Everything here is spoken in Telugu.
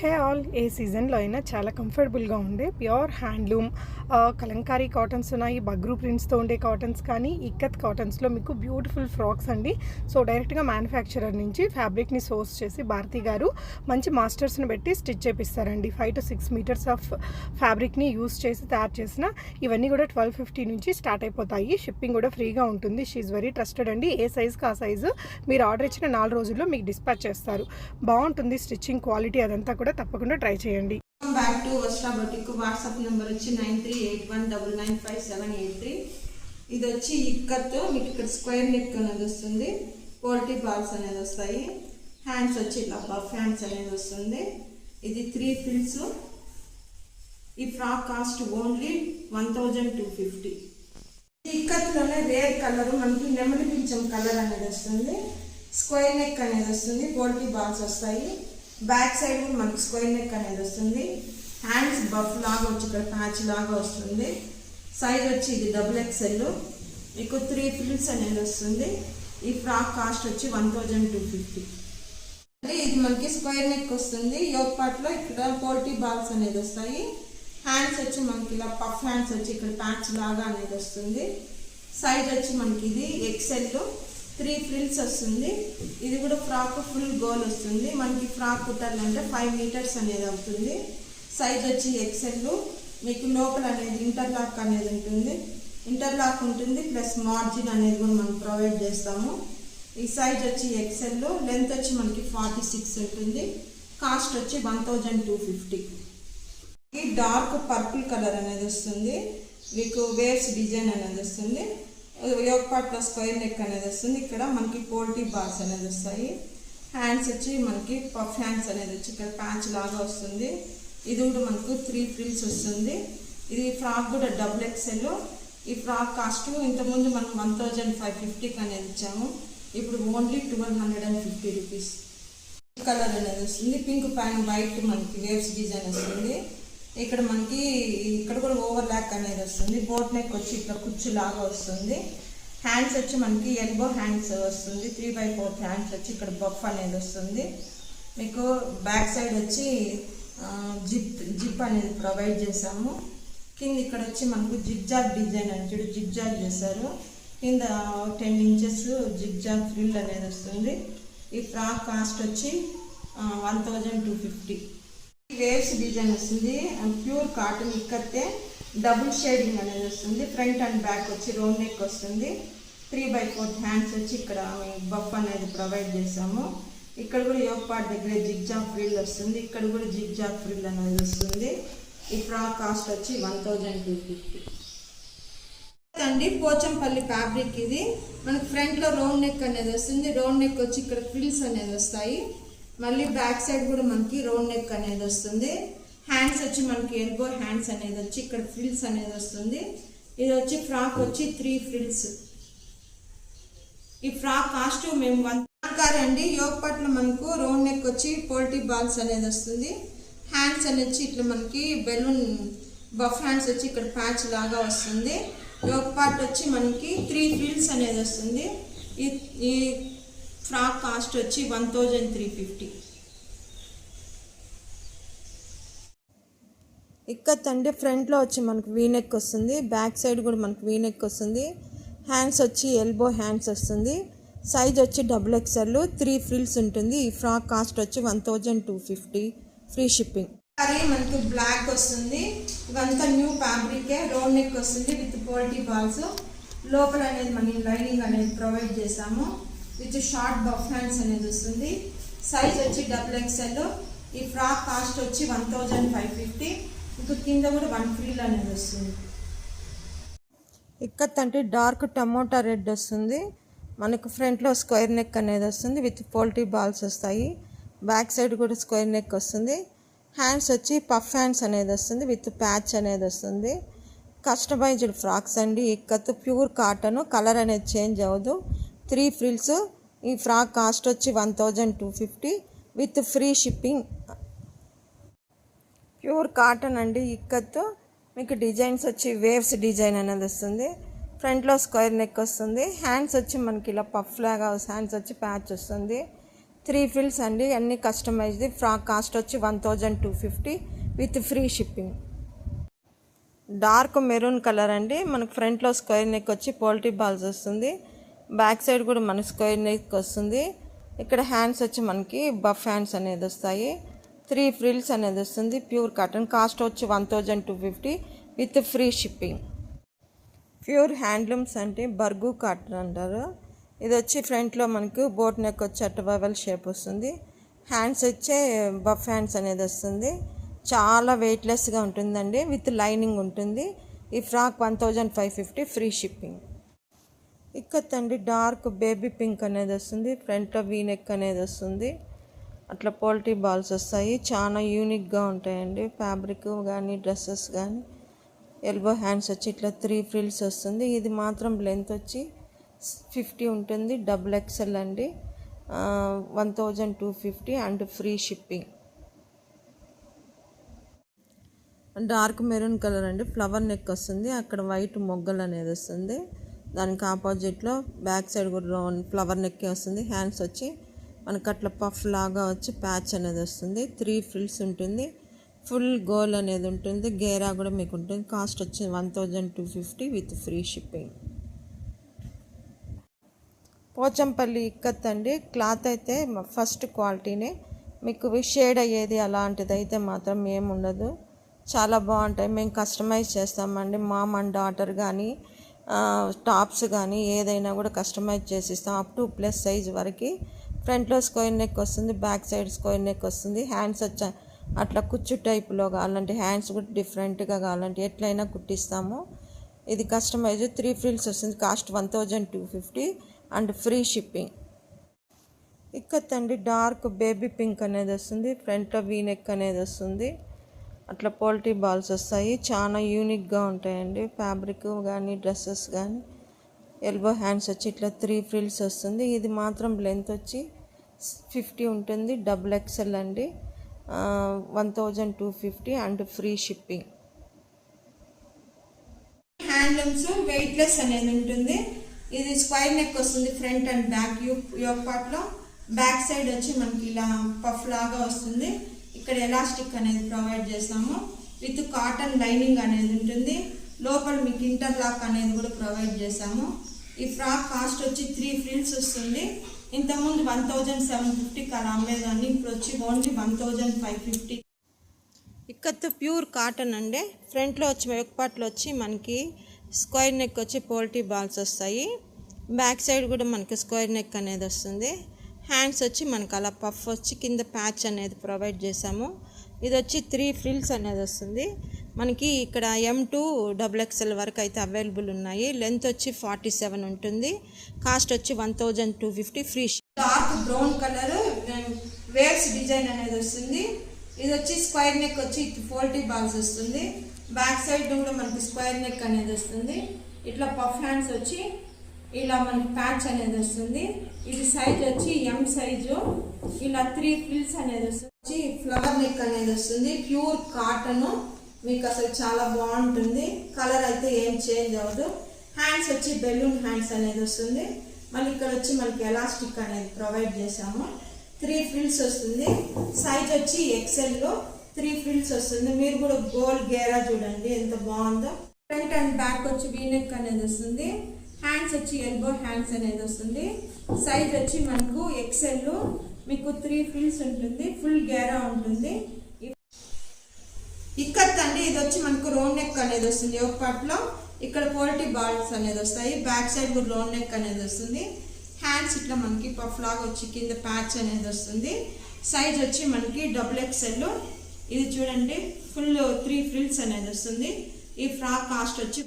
హే ఆల్ ఏ సీజన్లో అయినా చాలా కంఫర్టబుల్గా ఉండే. ప్యూర్ హ్యాండ్లూమ్ కలంకారీ కాటన్స్ ఉన్నాయి బగ్రూ ప్రింట్స్తో ఉండే కాటన్స్ కానీ ఇక్కత్ కాటన్స్లో మీకు బ్యూటిఫుల్ ఫ్రాక్స్ అండి. సో డైరెక్ట్గా మ్యానుఫ్యాక్చరర్ నుంచి ఫ్యాబ్రిక్ని సోర్స్ చేసి భారతి గారు మంచి మాస్టర్స్ని పెట్టి stitch చేపిస్తారండి. Five to six meters of ఫ్యాబ్రిక్ని use చేసి తయారు చేసిన ఇవన్నీ కూడా ట్వెల్వ్ ఫిఫ్టీ నుంచి స్టార్ట్ అయిపోతాయి. షిప్పింగ్ కూడా ఫ్రీగా ఉంటుంది. షీఈ్ వెరీ ట్రస్టెడ్ అండి. ఏ సైజ్కి ఆ సైజు మీరు ఆర్డర్ ఇచ్చిన నాలుగు రోజుల్లో మీకు డిస్పాచ్ చేస్తారు. బాగుంటుంది స్టిచ్చింగ్ క్వాలిటీ అదంతా కూడా. తప్పకుండా ట్రై చేయండి. Back to Vastra boutique WhatsApp number వచ్చి nine three eight one double nine five seven eight three ఇది వచ్చి ఇక్కత్ మీకు ఇక్కడ స్క్వేర్ నెక్ అనేది వస్తుంది. పోల్టీ బాల్స్ అనేది వస్తాయి. హ్యాండ్స్ వచ్చి ఇట్లా బఫ్ హ్యాండ్స్ అనేది వస్తుంది. ఇది త్రీ ఫిల్స్ ఈ frock cost only one thousand two fifty ఇక్కత్లోనే rare colour మనకి నెమలి పింఛం కలర్ అనేది వస్తుంది. స్క్వేర్ నెక్ అనేది వస్తుంది. పోల్టీ బాల్స్ వస్తాయి. బ్యాక్ సైడ్ మనకు మనకి స్క్వేర్ నెక్ అనేది వస్తుంది. హ్యాండ్స్ బఫ్ లాగా వచ్చి ఇక్కడ ప్యాచ్ లాగా వస్తుంది. సైజ్ వచ్చి ఇది డబుల్ ఎక్స్ఎల్ మీకు త్రీ ఫిల్స్ అనేది వస్తుంది. ఈ ఫ్రాక్ కాస్ట్ వచ్చి వన్ థౌజండ్ టూ ఫిఫ్టీ ఇది మనకి స్క్వేర్ నెక్ వస్తుంది. యోగ్ పార్ట్లో ఇక్కడ పోల్టీ బాల్స్ అనేది వస్తాయి. హ్యాండ్స్ వచ్చి మనకి ఇలా పఫ్ హ్యాండ్స్ వచ్చి ఇక్కడ ప్యాచ్ లాగా అనేది వస్తుంది. సైజ్ వచ్చి మనకి ఇది ఎక్సెల్ త్రీ ఫ్రిల్స్ వస్తుంది. ఇది కూడా ఫ్రాక్ ఫుల్ గోల్ వస్తుంది. మనకి ఫ్రాక్ కుట్టాలంటే ఫైవ్ మీటర్స్ అనేది అవుతుంది. సైజ్ వచ్చి ఎక్సెల్ మీకు లోపల అనేది ఇంటర్లాక్ అనేది ఉంటుంది. ఇంటర్లాక్ ఉంటుంది ప్లస్ మార్జిన్ అనేది కూడా మనం ప్రొవైడ్ చేస్తాము. ఈ సైజ్ వచ్చి ఎక్సెల్ లెంత్ వచ్చి మనకి ఫార్టీ సిక్స్ ఉంటుంది. కాస్ట్ వచ్చి వన్ థౌజండ్ టూ ఫిఫ్టీ. ఈ డార్క్ పర్పుల్ కలర్ అనేది వస్తుంది. మీకు వేవ్స్ డిజైన్ అనేది వస్తుంది. యోగ పార్ట్లో స్క్వేర్ నెక్ అనేది వస్తుంది. ఇక్కడ మనకి పోల్టీ బార్స్ అనేది వస్తాయి. హ్యాండ్స్ వచ్చి మనకి పఫ్ హ్యాండ్స్ అనేది వచ్చి ఇక్కడ ప్యాచ్ లాగా వస్తుంది. ఇది కూడా మనకు త్రీ ఫ్రిల్స్ వస్తుంది. ఇది ఫ్రాక్ కూడా డబుల్ ఎక్సెల్ ఈ ఫ్రాక్ కాస్ట్ ఇంతకుముందు మనం వన్ థౌజండ్ ఫైవ్ ఫిఫ్టీకి అనేది ఇచ్చాము. ఇప్పుడు only twelve hundred and fifty rupees. Colour అనేది వస్తుంది. పింక్ పైన వైట్ మనకి వేవ్స్ డిజైన్ వస్తుంది. ఇక్కడ మనకి ఇక్కడ కూడా ఓవర్ ల్యాక్ అనేది వస్తుంది. బోట్ నెక్ వచ్చి ఇట్లా కుచ్చు లాగా వస్తుంది. హ్యాండ్స్ వచ్చి మనకి ఎల్బో హ్యాండ్స్ వస్తుంది. త్రీ బై ఫోర్త్ హ్యాండ్స్ వచ్చి ఇక్కడ బఫ్ అనేది వస్తుంది. మీకు బ్యాక్ సైడ్ వచ్చి జిప్ జిప్ అనేది ప్రొవైడ్ చేసాము కింద ఇక్కడ వచ్చి మనకు జిగ్జాగ్ డిజైన్ అని చూడు జిగ్జాగ్ చేశారు. కింద టెన్ ఇంచెస్ జిగ్జాగ్ ఫ్రిల్ అనేది వస్తుంది. ఈ ఫ్రాక్ కాస్ట్ వచ్చి one thousand two fifty waves design వస్తుంది. ప్యూర్ కాటన్ ఇక్కతే డబుల్ షేడింగ్ అనేది వస్తుంది. ఫ్రంట్ అండ్ బ్యాక్ వచ్చి రౌండ్ నెక్ వస్తుంది. త్రీ బై ఫోర్త్ హ్యాండ్స్ వచ్చి ఇక్కడ బఫ్ అనేది ప్రొవైడ్ చేసాము ఇక్కడ కూడా యోగ పార్ట్ దగ్గర జిగ్జాగ్ ఫ్రిల్ వస్తుంది. ఇక్కడ కూడా జిగ్జాగ్ ఫ్రిల్ అనేది వస్తుంది. ఈ ఫ్రాక్ కాస్ట్ వచ్చి వన్ థౌజండ్ టూ ఫిఫ్టీ అండి పోచంపల్లి ఫ్యాబ్రిక్ ఇది. మనకి ఫ్రంట్లో రౌండ్ నెక్ అనేది వస్తుంది. రౌండ్ నెక్ వచ్చి ఇక్కడ ఫ్రిల్స్ అనేది వస్తాయి. మళ్ళీ బ్యాక్ సైడ్ కూడా మనకి రౌండ్ నెక్ అనేది వస్తుంది. హ్యాండ్స్ వచ్చి మనకి ఎల్బో హ్యాండ్స్ అనేది వచ్చి ఇక్కడ ఫ్రిల్స్ అనేది వస్తుంది. ఇది వచ్చి ఫ్రాక్ వచ్చి త్రీ ఫ్రిల్స్ ఈ ఫ్రాక్ కాస్ట్ మేము వన్ అండి యోగ్ పట్ల మనకు రౌండ్ నెక్ వచ్చి పోల్టీ బాల్స్ అనేది వస్తుంది. హ్యాండ్స్ అనేది ఇట్లా మనకి బెలూన్ బఫ్ హ్యాండ్స్ వచ్చి ఇక్కడ ప్యాచ్ లాగా వస్తుంది. యోగ పార్ట్ వచ్చి మనకి త్రీ ఫ్రిల్స్ అనేది వస్తుంది. ఈ ఫ్రాక్ కాస్ట్ వచ్చి one thousand three fifty. Ikat అంటే ఫ్రంట్లో వచ్చి మనకు వీనెక్ వస్తుంది. బ్యాక్ సైడ్ కూడా మనకు వీనెక్ వస్తుంది. హ్యాండ్స్ వచ్చి ఎల్బో హ్యాండ్స్ వస్తుంది. సైజ్ వచ్చి డబుల్ ఎక్స్ఎల్ త్రీ ఫ్రిల్స్ ఉంటుంది. ఈ ఫ్రాక్ కాస్ట్ వచ్చి one thousand two fifty. Free shipping అది మనకు బ్లాక్ వస్తుంది. ఇవంతా న్యూ ఫ్యాబ్రికే రౌండ్ నెక్ వస్తుంది విత్ పోల్టీ బాల్స్ లోపల అనేది మనం లైనింగ్ అనేది ప్రొవైడ్ చేసాము. విత్ షార్ట్ బఫ్ హ్యాండ్స్ అనేది వస్తుంది. సైజ్ వచ్చి డబుల్ ఎక్స్ఎల్ ఈ ఫ్రాక్ కాస్ట్ వచ్చి వన్ థౌజండ్ ఫైవ్ ఫిఫ్టీ. ఇంకా కింద కూడా వన్ ఫ్రీల్ అనేది వస్తుంది. ఇక్కత్ అంటే డార్క్ టమోటా రెడ్ వస్తుంది. మనకు ఫ్రంట్లో స్క్వేర్ నెక్ అనేది వస్తుంది విత్ పోల్టీ బాల్స్ వస్తాయి. బ్యాక్ సైడ్ కూడా స్క్వేర్ నెక్ వస్తుంది. హ్యాండ్స్ వచ్చి పఫ్ హ్యాండ్స్ అనేది వస్తుంది విత్ ప్యాచ్ అనేది వస్తుంది. కస్టమైజ్డ్ ఫ్రాక్స్ అండి. ఇక్కత్ ప్యూర్ కాటన్ కలర్ అనేది చేంజ్ అవ్వదు. Three frills. ఈ ఫ్రాక్ కాస్ట్ వచ్చి one thousand two fifty with free shipping. Pure cotton అండి ఇక్కత్తు మీకు డిజైన్స్ వచ్చి వేవ్స్ డిజైన్ అనేది వస్తుంది. ఫ్రంట్లో స్క్వేర్ నెక్ వస్తుంది. హ్యాండ్స్ వచ్చి మనకి ఇలా పఫ్ లాగా హ్యాండ్స్ వచ్చి ప్యాచ్ వస్తుంది. త్రీ ఫిల్స్ అండి. అన్ని కస్టమైజ్ది ఫ్రాక్ కాస్ట్ వచ్చి one thousand two fifty with free shipping. Dark maroon colour అండి. మనకు ఫ్రంట్లో స్క్వేర్ నెక్ వచ్చి పోల్ట్రీ బాల్స్ వస్తుంది. బ్యాక్ సైడ్ కూడా మన స్క్వేర్ నెక్ వస్తుంది. ఇక్కడ హ్యాండ్స్ వచ్చి మనకి బఫ్ హ్యాండ్స్ అనేది వస్తాయి. త్రీ ఫ్రిల్స్ అనేది వస్తుంది. Pure cotton. కాస్ట్ వచ్చి one thousand two fifty with free shipping. Pure handlooms అంటే బర్గు కాటన్ అంటారు. ఇది వచ్చి ఫ్రంట్లో మనకు బోట్ నెక్ వచ్చి అట్టవల్ షేప్ వస్తుంది. హ్యాండ్స్ వచ్చే బఫ్ హ్యాండ్స్ అనేది వస్తుంది. చాలా వెయిట్లెస్గా ఉంటుందండి. విత్ లైనింగ్ ఉంటుంది. ఈ frock one thousand five fifty free shipping. ఇక్కత్తండి dark baby pink అనేది వస్తుంది ఫ్రంట్లో వీనెక్ అనేది వస్తుంది. అట్లా పోల్ట్రీ బాల్స్ వస్తాయి. చాలా యూనిక్గా ఉంటాయండి. ఫ్యాబ్రిక్ కానీ డ్రెస్సెస్ కానీ ఎల్బో హ్యాండ్స్ వచ్చి ఇట్లా త్రీ ఫ్రిల్స్ వస్తుంది. ఇది మాత్రం లెంత్ వచ్చి ఫిఫ్టీ ఉంటుంది డబుల్ ఎక్సెల్ అండి. One thousand two fifty and free shipping. Dark maroon colour అండి. ఫ్లవర్ నెక్ వస్తుంది. అక్కడ వైట్ మొగ్గలు అనేది వస్తుంది. దానికి ఆపోజిట్లో బ్యాక్ సైడ్ కూడా ఫ్లవర్ నెక్కి వస్తుంది. హ్యాండ్స్ వచ్చి మనకు అట్లా పఫ్ లాగా వచ్చి ప్యాచ్ అనేది వస్తుంది. త్రీ ఫ్రిల్స్ ఉంటుంది. ఫుల్ గోల్ అనేది ఉంటుంది. గేరా కూడా మీకు ఉంటుంది. కాస్ట్ వచ్చి one thousand two fifty with free shipping. Pochampally ikat అండి. క్లాత్ అయితే ఫస్ట్ క్వాలిటీనే. మీకు షేడ్ అయ్యేది అలాంటిది అయితే మాత్రం ఏముండదు. చాలా బాగుంటాయి. మేము కస్టమైజ్ చేస్తామండి. మామ్ అండ్ డాటర్ కానీ టాప్స్ కానీ ఏదైనా కూడా కస్టమైజ్ చేసి ఇస్తాం అప్ టు ప్లస్ సైజ్ వరకు ఫ్రంట్లో స్క్వేర్ నెక్ వస్తుంది బ్యాక్ సైడ్ స్క్వేర్ నెక్ వస్తుంది. హ్యాండ్స్ వచ్చా అట్లా కుచ్చు టైప్లో కావాలంటే హ్యాండ్స్ కూడా డిఫరెంట్గా కావాలంటే ఎట్లయినా కుట్టిస్తాము. ఇది కస్టమైజ్ త్రీ ఫ్రిల్స్ వస్తుంది. Cost one thousand two fifty and free shipping. ఇక్కతండి dark baby pink అనేది వస్తుంది. ఫ్రంట్లో వీ నెక్ అనేది వస్తుంది. అట్లా పోల్ట్రీ బాల్స్ వస్తాయి. చాలా యూనిక్గా ఉంటాయండి. ఫ్యాబ్రిక్ కానీ డ్రెస్సెస్ కానీ ఎల్బో హ్యాండ్స్ వచ్చి ఇట్లా త్రీ ఫ్రిల్స్ వస్తుంది. ఇది మాత్రం లెంత్ వచ్చి ఫిఫ్టీ ఉంటుంది. డబుల్ ఎక్సెల్ అండి. One thousand two fifty and free shipping. Handlooms weightless అనేది ఉంటుంది. ఇది స్క్వైర్ నెక్ వస్తుంది front and back. U yoke పార్ట్లో బ్యాక్ సైడ్ వచ్చి మనకి ఇలా పఫ్ లాగా వస్తుంది. ఇక్కడ ఎలాస్టిక్ అనేది ప్రొవైడ్ చేస్తాము. విత్ కాటన్ లైనింగ్ అనేది ఉంటుంది. లోపల మీకు ఇంటర్లాక్ అనేది కూడా ప్రొవైడ్ చేసాము ఈ ఫ్రాక్ కాస్ట్ వచ్చి త్రీ ఫ్రిల్స్ వస్తుంది. ఇంతకుముందు వన్ థౌజండ్ సెవెన్ ఫిఫ్టీకి అలా అమ్మేదాన్ని. ఇప్పుడు వచ్చి only one thousand five fifty. Ikat pure cotton అండి. ఫ్రంట్లో వచ్చి వెక్పాట్లో వచ్చి మనకి స్క్వేర్ నెక్ వచ్చి పోల్ట్రీ బాల్స్ వస్తాయి. బ్యాక్ సైడ్ కూడా మనకి స్క్వేర్ నెక్ అనేది వస్తుంది. హ్యాండ్స్ వచ్చి మనకు అలా పఫ్ వచ్చి కింద ప్యాచ్ అనేది ప్రొవైడ్ చేసాము ఇది వచ్చి త్రీ ఫ్రిల్స్ అనేది వస్తుంది. మనకి ఇక్కడ ఎం టూ డబుల్ ఎక్స్ఎల్ వరకు అయితే అవైలబుల్ ఉన్నాయి. లెంత్ వచ్చి ఫార్టీ సెవెన్ ఉంటుంది. కాస్ట్ వచ్చి one thousand two fifty free dark brown colour waves design అనేది వస్తుంది. ఇది వచ్చి స్క్వేర్ నెక్ వచ్చి ఫోల్టీ బాల్స్ వస్తుంది. బ్యాక్ సైడ్ కూడా మనకి స్క్వేర్ నెక్ అనేది వస్తుంది. ఇట్లా పఫ్ హ్యాండ్స్ వచ్చి ఇలా మనకి ప్యాచ్ అనేది వస్తుంది. ఇది సైజ్ వచ్చి ఎం సైజు ఇలా త్రీ ఫిల్స్ అనేది వస్తుంది. ఫ్లవర్ నెక్ అనేది వస్తుంది. ప్యూర్ కాటన్ మీకు అసలు చాలా బాగుంటుంది. కలర్ అయితే ఏం చేంజ్ అవ్వదు. హ్యాండ్స్ వచ్చి బెలూన్ హ్యాండ్స్ అనేది వస్తుంది. మళ్ళీ ఇక్కడ వచ్చి మనకి ఎలాస్టిక్ అనేది ప్రొవైడ్ చేసాము త్రీ ఫ్రిల్స్ వస్తుంది. సైజ్ వచ్చి ఎక్సెల్లో త్రీ ఫ్రిల్స్ వస్తుంది. మీరు కూడా గోల్ గేరా చూడండి. ఎంత బాగుందో. ఫ్రంట్ అండ్ బ్యాక్ వచ్చి వీనెక్ అనేది వస్తుంది. హ్యాండ్స్ వచ్చి ఎల్బో హ్యాండ్స్ అనేది వస్తుంది. సైజ్ వచ్చి మనకు ఎక్సెల్ మీకు త్రీ ఫిల్స్ ఉంటుంది. ఫుల్ గేరా ఉంటుంది. ఇక్కత్ అండి ఇది వచ్చి మనకు రోన్ నెక్ అనేది వస్తుంది. ఒక పార్ట్లో ఇక్కడ పోల్టీ బాల్స్ అనేది వస్తాయి. బ్యాక్ సైడ్ కూడా రోన్ నెక్ అనేది వస్తుంది. హ్యాండ్స్ ఇట్లా మనకి పఫ్ లాగా వచ్చి కింద ప్యాచ్ అనేది వస్తుంది. సైజ్ వచ్చి మనకి డబుల్ ఎక్స్ఎల్ ఇది చూడండి. ఫుల్ త్రీ ఫ్రిల్స్ అనేది వస్తుంది. ఈ ఫ్రాక్ కాస్ట్ వచ్చి